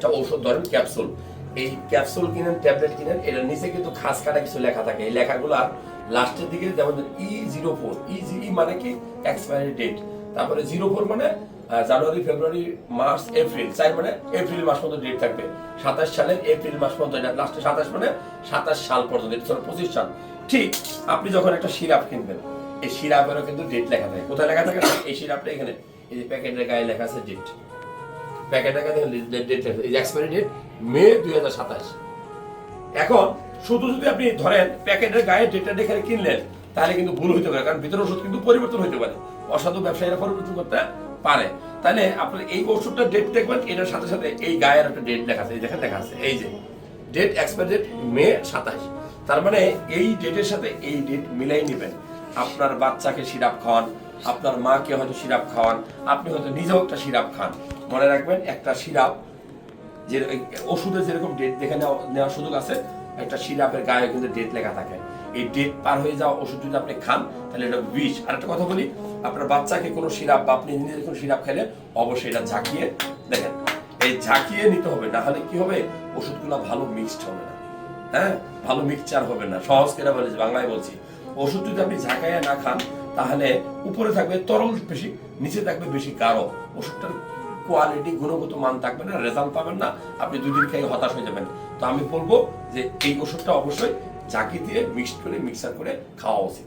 একটা ঔষধ ধরেন ক্যাপসুল এই ক্যাপসুল কিনেন ট্যাবলেট কিনেন, এটার নিচে কিন্তু খাস কাটা কিছু লেখা থাকে। এই লেখাগুলো লাস্টের দিকে যেমন ই জিরো ফোর ই মানে কি? এক্সপায়ারি ডেট তারপরে জিরো ফোর মানে জানুয়ারি, ফেব্রুয়ারি, মার্চ, এপ্রিল। চার মানে এপ্রিল মাস পর্যন্ত ডেট থাকবে। সাতাশ সালের এপ্রিল মাস পর্যন্ত লাস্টে সাতাশ মানে সাতাশ সাল পর্যন্ত, এটা পঁচিশ সাল। ঠিক, আপনি যখন একটা সিরাপ কিনবেন, এই সিরাপেরও কিন্তু ডেট লেখা থাকে। কোথায় লেখা থাকে? এই সিরাপটা এখানে, এই যে প্যাকেটের গায়ে লেখা আছে ডেট প্যাকেটে এই এক্সপায়ারি ডেট মে দুই হাজার সাতাশ। এখন শুধু যদি আপনি ধরেন প্যাকেটের গায়ে ডেটটা দেখে কিনলেন, তাহলে কিন্তু ভুল হইতে পারে, কারণ ভিতরে ওষুধ কিন্তু পরিবর্তন হইতে পারে। অসাধু ব্যবসায়ীরা পরিবর্তন করতে পারে। তাহলে আপনার এই ওষুধটা ডেট দেখবেন, এটার সাথে সাথে এই গায়ের একটা ডেট লেখা আছে লেখা আছে, এই যে ডেট এক্সপায়ার ডেট মে সাতাশ। তার মানে এই ডেটের সাথে এই ডেট মিলাই নেবেন। আপনার বাচ্চাকে সিরাপ খাওয়ান আপনার মাকে হয়তো সিরাপ খাওয়ান, আপনি হয়তো নিজেও একটা সিরাপ খান। মনে রাখবেন, একটা সিরাপ যে, ওষুধের যেরকম ডেট দেখে নেওয়া- নেওয়ার সুযোগ আছে, একটা সিরাপের গায়ে কিন্তু ডেট লেখা থাকে। এই ডেট পার হয়ে যাওয়া ওষুধ যদি আপনি খান, তাহলে এটা বিষ। আর একটা কথা বলি, আপনার বাচ্চাকে কোনো সিরাপ বা আপনি নিজে কোনো সিরাপ খেলে অবশ্যই এটা ঝাঁকিয়ে দেখেন। এই ঝাঁকিয়ে নিতে হবে, না হলে কি হবে? ওষুধগুলো ভালো মিক্সড হবে না। হ্যাঁ? ভালো মিক্সচার হবে না। সহজ করে বলে বাংলায় বলছি। ওষুধ যদি আপনি ঝাঁকাইয়া না খান তাহলে উপরে থাকবে তরল বেশি, নিচে থাকবে বেশি গাঢ়। ওষুধটার কোয়ালিটি গুণগত মান থাকবে না রেজাল্ট পাবেন না, আপনি দুদিন খেয়ে হতাশ হয়ে যাবেন। তো আমি বলব যে এই ওষুধটা অবশ্যই চাকি দিয়ে মিক্সড করে মিক্সার করে খাওয়া উচিত।